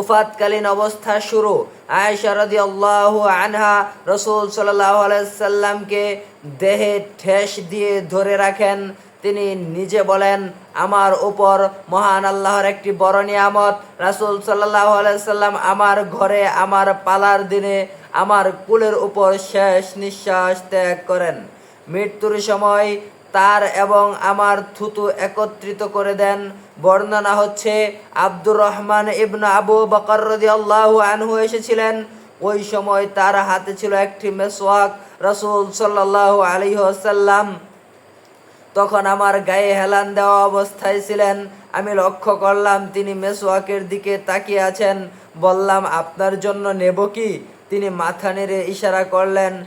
উফাতকালীন অবস্থা শুরু। আয়েশা রাদিয়াল্লাহু আনহা রসুল সাল্লাল্লাহু আলাইহি সাল্লামকে দেহে ঠেস দিয়ে ধরে রাখেন। তিনি নিজে বলেন, আমার উপর মহান আল্লাহর একটি বড় নিয়ামত। রাসূল সাল্লাল্লাহু আলাইহি সাল্লাম আমার ঘরে, আমার পালার দিনে আমার কুলের উপর শেষ নিঃশ্বাস ত্যাগ করেন। মৃত্যুর সময় তার এবং আমার থুতু একত্রিত করে দেন। বর্ণনা হচ্ছে, আব্দুর রহমান ইবন আবু বকর রাদিয়াল্লাহু আনহু এসেছিলেন। ওই সময় তার হাতে ছিল একটি মেসওয়াক রসুল সাল্লাল্লাহু আলাইহি ওয়াসাল্লাম। তখন আমার গায়ে হেলান দেওয়া অবস্থায় ছিলেন। আমি লক্ষ্য করলাম, তিনি মেসওয়াকের দিকে তাকিয়ে আছেন। বললাম, আপনার জন্য নেব কি? তিনি মাথা নেড়ে ইশারা করলেন,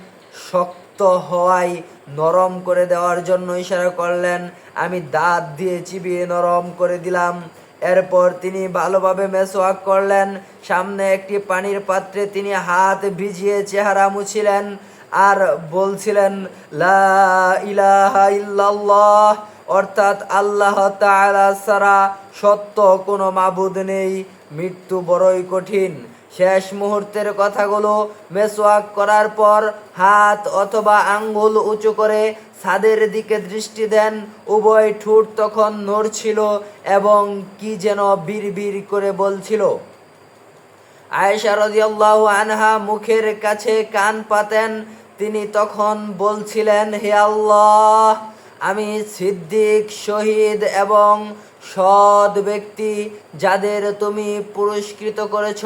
শক্ত হওয়ায় নরম করে দেওয়ার জন্য ইশারা করলেন। আমি দাঁত দিয়ে চিবিয়ে নরম করে দিলাম। এরপর তিনি ভালোভাবে মেসওয়াক করলেন। সামনে একটি পানির পাত্রে তিনি হাত ভিজিয়ে চেহারা মুছিলেন আর বলছিলেন, লা ইল্লাল্লাহ। অর্থাৎ আল্লাহ তাআলা ছাড়া সত্য কোনো মাবুদ নেই। মৃত্যু বড়ই কঠিন। শেষ মুহূর্তের কথাগুলো মেসওয়াক করার পর হাত অথবা আঙ্গুল উঁচু করে ছাদের দিকে দৃষ্টি দেন। উভয় ঠোঁট তখন নড়ছিল এবং কি যেন বিড়বিড় করে বলছিল। আয়েশা রাদিয়াল্লাহু আনহা মুখের কাছে কান পাতেন। তিনি তখন বলছিলেন, হে আল্লাহ, আমি সিদ্দিক, শহীদ এবং সৎ ব্যক্তি যাদের তুমি পুরস্কৃত করেছ,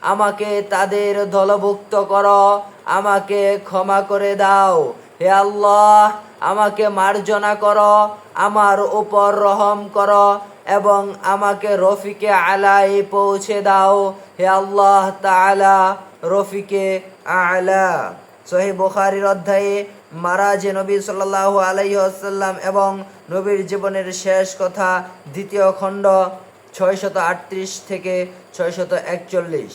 আমাকে তাদের দলভুক্ত করো, আমাকে ক্ষমা করে দাও। হে আল্লাহ, আমাকে মার্জনা করো, আমার উপর রহম করো এবং আমাকে রফিকে আলাই পৌঁছে দাও। হে আল্লাহ তাআলা রফিকে আলা। সহি বুখারীর অধ্যায়ে মারা যে নবী সাল্লাল্লাহু আলাইহি আসাল্লাম এবং নবীর জীবনের শেষ কথা, দ্বিতীয় খণ্ড ছয়শত আটত্রিশ থেকে ছয়শত একচল্লিশ।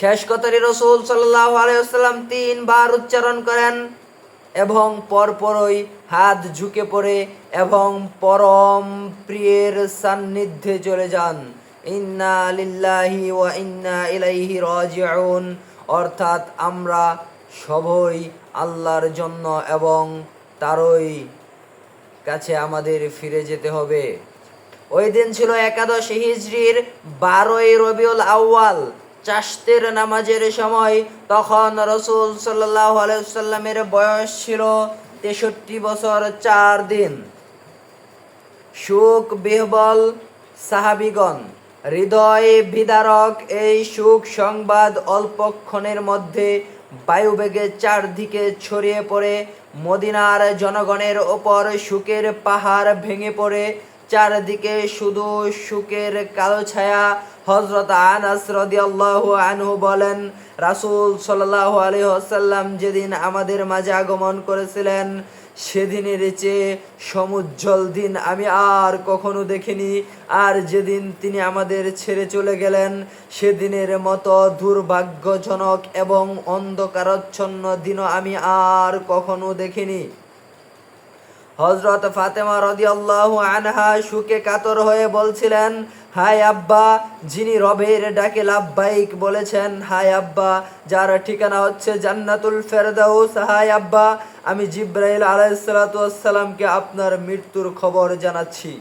শেষ কথাটি রসুল সাল্লাহ আলাইসাল্লাম তিনবার উচ্চারণ করেন এবং পরপরই হাত ঝুঁকে পড়ে এবং পরম প্রিয়ের সান্নিধ্যে চলে যান। ইন্না লিল্লাহি ওয়া ইন্না ইলাইহি রাজিউন। অর্থাৎ আমরা সবই আল্লাহর জন্য এবং তারই কাছে আমাদের ফিরে যেতে হবে। ওই দিন ছিল একাদশ হিজড়ির বারোই রবিউল আউয়াল। চাষতের নামাজের সময় তখন রসুল সাল্লাহ আলাইসাল্লামের বয়স ছিল তেষট্টি বছর চার দিন। সুখ বিহবল সাহাবিগণ, হৃদয় বিদারক এই সুখ সংবাদ অল্পক্ষণের মধ্যে বায়ুবেগে চারদিকে ছড়িয়ে পড়ে, মদিনার জনগণের ওপর সুখের পাহাড় ভেঙে পড়ে। চারদিকে শুধু সুখের কালো ছায়া হজরত আনাস রাদিয়াল্লাহু আনহু বলেন, রাসুল সাল্লাহ আলী হাসাল্লাম যেদিন আমাদের মাঝে আগমন করেছিলেন সেদিনের চেয়ে সমুজ্জ্বল দিন আমি আর কখনো দেখিনি। আর যেদিন তিনি আমাদের ছেড়ে চলে গেলেন, সেদিনের মতো দুর্ভাগ্যজনক এবং অন্ধকারচ্ছন্ন দিনও আমি আর কখনো দেখিনি। হজরত ফাতেমা রদিয়াল্লাহু আনহা সুখে কাতর হয়ে বলছিলেন হাই আব্বা, যিনি রবের ডাকে লাভবাইক বলেছেন হাই আব্বা, যার ঠিকানা হচ্ছে জান্নাতুল ফেরদাউস হাই আব্বা আমি জিব্রাইল আলাইসালাতামকে আপনার মৃত্যুর খবর জানাচ্ছি।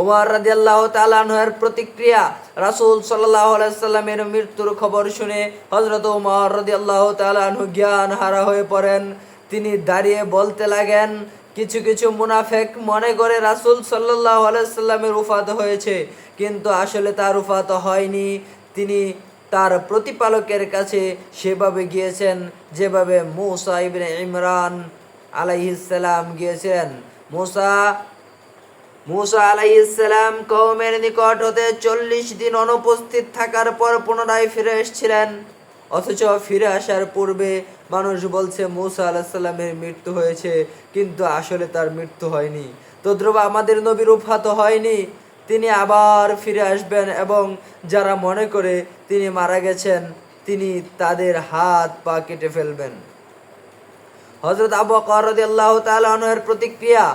ওমর রাদিয়াল্লাহু তাআলা আনহুর প্রতিক্রিয়া রাসূল সাল্লাল্লাহু আলাইহি সাল্লামের মৃত্যুর খবর শুনে হযরত ওমর রাদিয়াল্লাহু তাআলা আনহু জ্ঞান হারা হয়ে পড়েন। তিনি দাঁড়িয়ে বলতে লাগেন, কিছু কিছু মুনাফেক মনে করে রাসূল সাল্লাল্লাহু আলাইহি সাল্লামের উফাত হয়েছে, কিন্তু আসলে তার উফাত হয়নি। তিনি তার প্রতিপালকের কাছে সেভাবে গিয়েছেন যেভাবে মুসা ইবনে ইমরান আলাইহিস সালাম গিয়েছিলেন, মুসা মুসা আলাইসালাম কৌমের নিকট হতে চল্লিশ দিন অনুপস্থিত থাকার পর পুনরায় ফিরে এসেছিলেন। অথচ ফিরে আসার পূর্বে মানুষ বলছে, মুসা আলাহিসাল্লামের মৃত্যু হয়েছে, কিন্তু আসলে তার মৃত্যু হয়নি। তদ্রুপ আমাদের নবীর উফাত হয়নি, তিনি আবার ফিরে আসবেন এবং যারা মনে করে তিনি মারা গেছেন তিনি তাদের হাত পা কেটে ফেলবেন। হজরত আবু বকর রাদিয়াল্লাহু তাআলা আনহুর প্রতিক্রিয়া,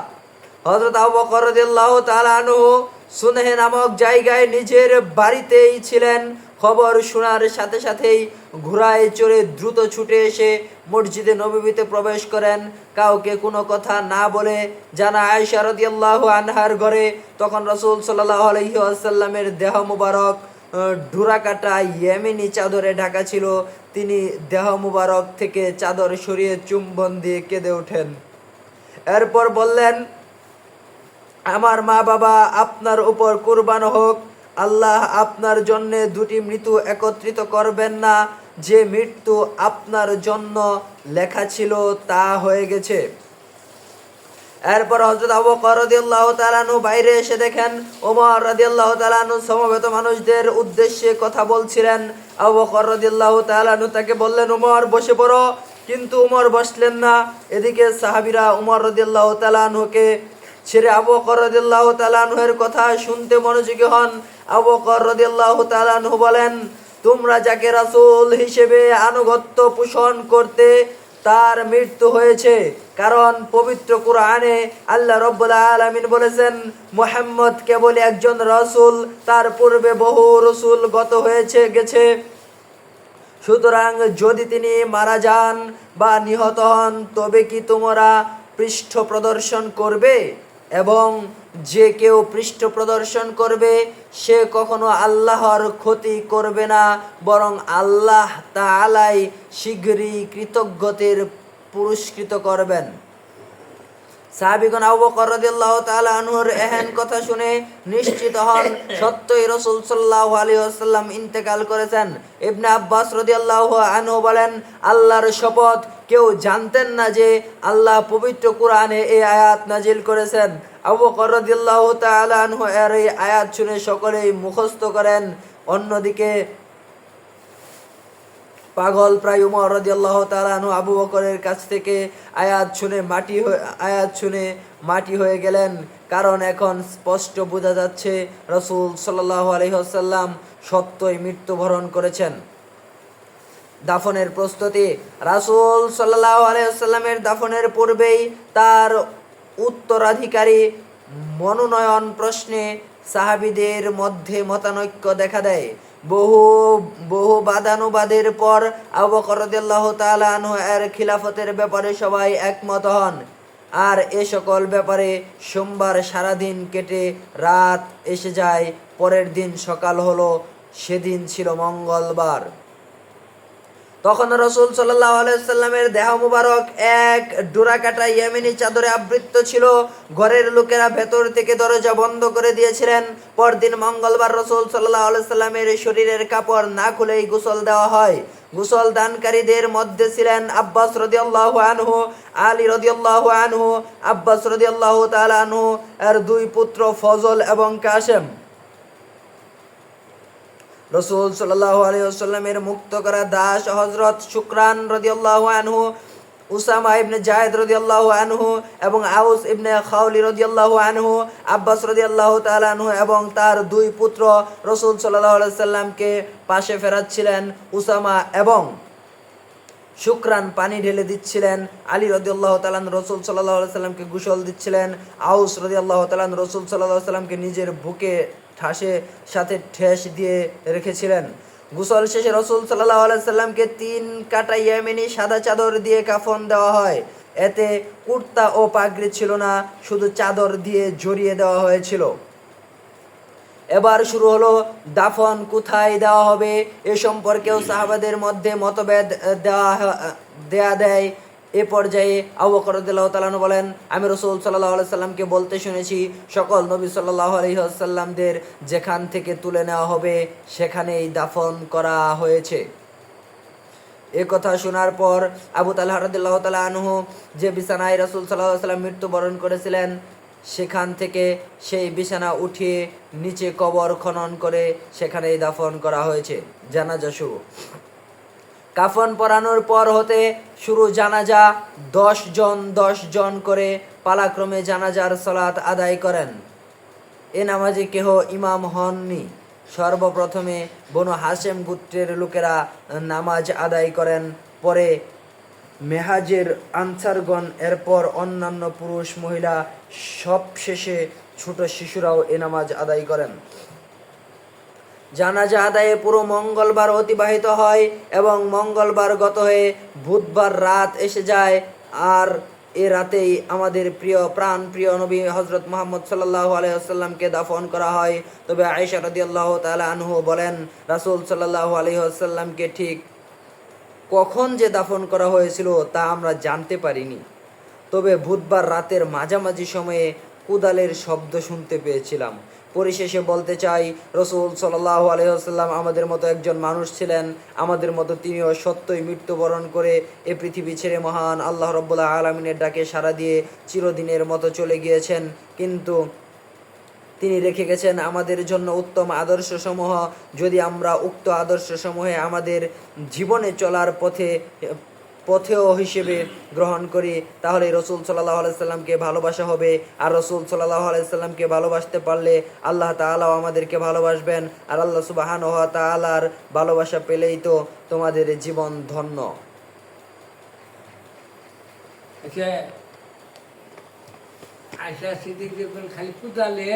হযরত আবু বকর রাদিয়াল্লাহু তাআলা আনহু সুনেহে নামক জায়গায় নিজের বাড়িতেই ছিলেন। খবর শোনার সাথে সাথেই ঘোড়ায় চড়ে দ্রুত ছুটে এসে মসজিদে নবীতে প্রবেশ করেন। কাউকে কোনো কথা না বলে জানা আয়সা রদিয়াল্লাহু আনহার ঘরে তখন রসুল সাল্লাহ আলহি আসাল্লামের দেহ মুবারক ডুরা কাটা ইয়েমেনি চাদরে ঢাকা ছিল। তিনি দেহ মুবারক থেকে চাদর সরিয়ে চুম্বন দিয়ে কেঁদে ওঠেন। এরপর বললেন, আমার মা বাবা আপনার উপর কুরবান হোক। আল্লাহ আপনার জন্য দুটি মৃত্যু একত্রিত করবেন না। যে মৃত্যু আপনার জন্য লেখা ছিল তা হয়ে গেছে। এরপর হজরত আবু রাদিয়াল্লাহু তাআলাহু বাইরে এসে দেখেন ওমর রাদিয়াল্লাহু তালানু সমবেত মানুষদের উদ্দেশ্যে কথা বলছিলেন। আবু বকর তাআলাহু তাকে বললেন, ওমর, বসে পড়ো। কিন্তু উমর বসলেন না। এদিকে সাহাবিরা উমর রাদিয়াল্লাহু তাআলাহুকে ছেড়ে আবু বকর রাদিয়াল্লাহু কথা শুনতে মনোযোগী হন। আবু বকর রাদিয়াল্লাহু তাআলাহু বলেন, তোমরা যাকে রাসূল হিসেবে আনুগত্য পোষণ করতে তার মৃত্যু হয়েছে। কারণ পবিত্র কোরআনে আল্লাহ রব্বুল আলমিন বলেছেন, মোহাম্মদ কেবল একজন রসুল, তার পূর্বে বহু রসুল গত হয়েছে, গেছে। সুতরাং যদি তিনি মারা যান বা নিহত হন, তবে কি তোমরা পৃষ্ঠ প্রদর্শন করবে? এবং যে কেউ পৃষ্ঠ প্রদর্শন করবে, সে কখনো আল্লাহর ক্ষতি করবে না, বরং আল্লাহ তা আলাই শীঘ্রই কৃতজ্ঞতের পুরস্কৃত করবেন। সাহাবিগণ আবু বকর রাদিয়াল্লাহু তাআলা আনহুর এহেন কথা শুনে নিশ্চিত হন, সত্যই রাসূল সাল্লাল্লাহু আলাইহি ওয়াসাল্লাম ইন্তেকাল করেছেন। ইবনে আব্বাস রাদিয়াল্লাহু আনহু বলেন, আল্লাহর শপথ কেউ জানতেন না যে আল্লাহ পবিত্র কোরআনে এই আয়াত নাজিল করেছেন। আবু বকর রাদিয়াল্লাহু তাআলা আনহু এর এই আয়াত শুনে সকলেই মুখস্থ করেন। অন্যদিকে পাগল প্রায় উমর রাদিয়াল্লাহ তালানু আবু বকরের কাছ থেকে আয়াত শুনে মাটি আয়াত শুনে মাটি হয়ে গেলেন। কারণ এখন স্পষ্ট বোঝা যাচ্ছে রসুল সাল্লাহ আলহিহাসাল্লাম সত্যই মৃত্যুবরণ করেছেন। দাফনের প্রস্তুতি, রাসূল সাল্লাহ আলাইসাল্লামের দাফনের পূর্বেই তার উত্তরাধিকারী মনোনয়ন প্রশ্নে সাহাবিদের মধ্যে মতানৈক্য দেখা দেয়। বহু বহু বাদানুবাদের পর আবু বকর রাদিয়াল্লাহু এর খিলাফতের ব্যাপারে সবাই একমত হন। আর এ সকল ব্যাপারে সোমবার সারাদিন কেটে রাত এসে যায়, পরের দিন সকাল হলো, সেদিন ছিল মঙ্গলবার। তখন রসুল সাল্লাহ আলাইসাল্লামের দেহ মুবারক এক ডোরাকাটা ইয়েমেনি চাদরে আবৃত ছিল। ঘরের লোকেরা ভেতর থেকে দরজা বন্ধ করে দিয়েছিলেন। পরদিন মঙ্গলবার রসুল সাল্লাহ আলাইসাল্লামের শরীরের কাপড় না খুলেই গোসল দেওয়া হয়। গোসল দানকারীদের মধ্যে ছিলেন আব্বাস রদিয়াল্লাহু আনহু, আলী রদিয়াল্লাহু আনহু, আব্বাস রদিয়াল্লাহু তাআলা আনহু, এর দুই পুত্র ফজল এবং কাশেম। রসুল সাল্লাহ আলিয়াল্লামের মুক্ত করা দাস হজরত শুক্রান রদিয়াল্লাহু আনহু, উসামা ইবনে জায়েদ রদিয়াল্লাহু আনহু এবং আউস ইবনে খাউলি রদিয়াল্লাহু আনহু, আব্বাস রদিয়াল্লাহু তাআলা আনহু এবং তার দুই পুত্র রসুল সাল্লাহ সাল্লামকে পাশে ফেরাচ্ছিলেন উসামা এবং শুক্রান পানি ঢেলে দিচ্ছিলেন। আলী রদিয়াল্লাহ তালান রসুল সাল্লাহ সাল্লামকে গুসল দিচ্ছিলেন। আউস রদিয়াল্লাহ তালান রসুল সাল্লাহ সাল্লামকে নিজের বুকে ঠাসে সাথে ঠেস দিয়ে রেখেছিলেন। গুসল শেষে রসুল সাল্লাহ সাল্লামকে তিন কাটা ইয়েমেনি সাদা চাদর দিয়ে কাফন দেওয়া হয়। এতে কুর্তা ও পাগড়ি ছিল না, শুধু চাদর দিয়ে জড়িয়ে দেওয়া হয়েছিল। এবার শুরু হলো দাফন, কোথায় দেওয়া হবে এ সম্পর্কেও সাহাবাদের মধ্যে মতভেদ দেওয়া দেয়া দেয়। এ পর্যায়ে আবু করদুল্লাহ তালানু বলেন, আমি রসুল সাল্লাহ সাল্লামকে বলতে শুনেছি, সকল নবী সাল্লাহ আলহিহাসাল্লামদের যেখান থেকে তুলে নেওয়া হবে, সেখানেই দাফন করা হয়েছে। এ কথা শোনার পর আবু তাল্লাহ রদুল্লাহ তালা আনহু যে বিছানায় রসুল সাল্লাহ সাল্লাম মৃত্যুবরণ করেছিলেন, সেখান থেকে সেই বিছানা উঠিয়ে নিচে কবর খনন করে সেখানেই দাফন করা হয়েছে। জানাজা শুরু। কাফন পরানোর পর হতে শুরু জানাজা দশ জন দশ জন করে পালাক্রমে জানাজার সলাত আদায় করেন। এ নামাজে কেহ ইমাম হননি। সর্বপ্রথমে বনু হাসেম গোত্রের লোকেরা নামাজ আদায় করেন। পরে মেহাজের আনসারগণ, এরপর অন্যান্য পুরুষ, মহিলা সব শেষে ছোট শিশুরাও এ নামাজ আদায় করেন। জানাজা আদায়ে পুরো মঙ্গলবার অতিবাহিত হয় এবং মঙ্গলবার গত হয়ে বুধবার রাত এসে যায়। আর এ রাতেই আমাদের প্রিয় প্রাণ প্রিয় নবী হজরত মোহাম্মদ সাল্লাহ আলহিহাস্লামকে দাফন করা হয়। তবে আয়েশা আল্লাহ তালা আনহু বলেন, রাসুল সাল্লাহ আলহিহাস্লামকে ঠিক কখন যে দাফন করা হয়েছিল তা আমরা জানতে পারিনি। তবে বুধবার রাতের মাঝামাঝি সময়ে কুদালের শব্দ শুনতে পেয়েছিলাম। পরিশেষে বলতে চাই, রসুল সাল্লাহ আলহিহাল্লাম আমাদের মতো একজন মানুষ ছিলেন। আমাদের মতো তিনিও সত্যই মৃত্যুবরণ করে এ পৃথিবী ছেড়ে মহান আল্লাহ রব্বুল্লাহ আলমিনের ডাকে সাড়া দিয়ে চিরদিনের মতো চলে গিয়েছেন। কিন্তু তিনি রেখে গেছেন আমাদের জন্য উত্তম আদর্শসমূহ। যদি আমরা উক্ত আদর্শসমূহে আমাদের জীবনে চলার পথে পথেও হিসেবে গ্রহণ করি, তাহলে রসুল সাল্লাহ আলাইসাল্লামকে ভালোবাসা হবে। আর রসুল সাল্লাহ আলাইসাল্লামকে ভালোবাসতে পারলে আল্লাহ তাআলাও আমাদেরকে ভালোবাসবেন। আর আল্লাহ সুবাহান ওয়া তাআলার ভালোবাসা পেলেই তো তোমাদের জীবন ধন্য। আচ্ছা আয়সা সিদ্দিক খালি কুদালে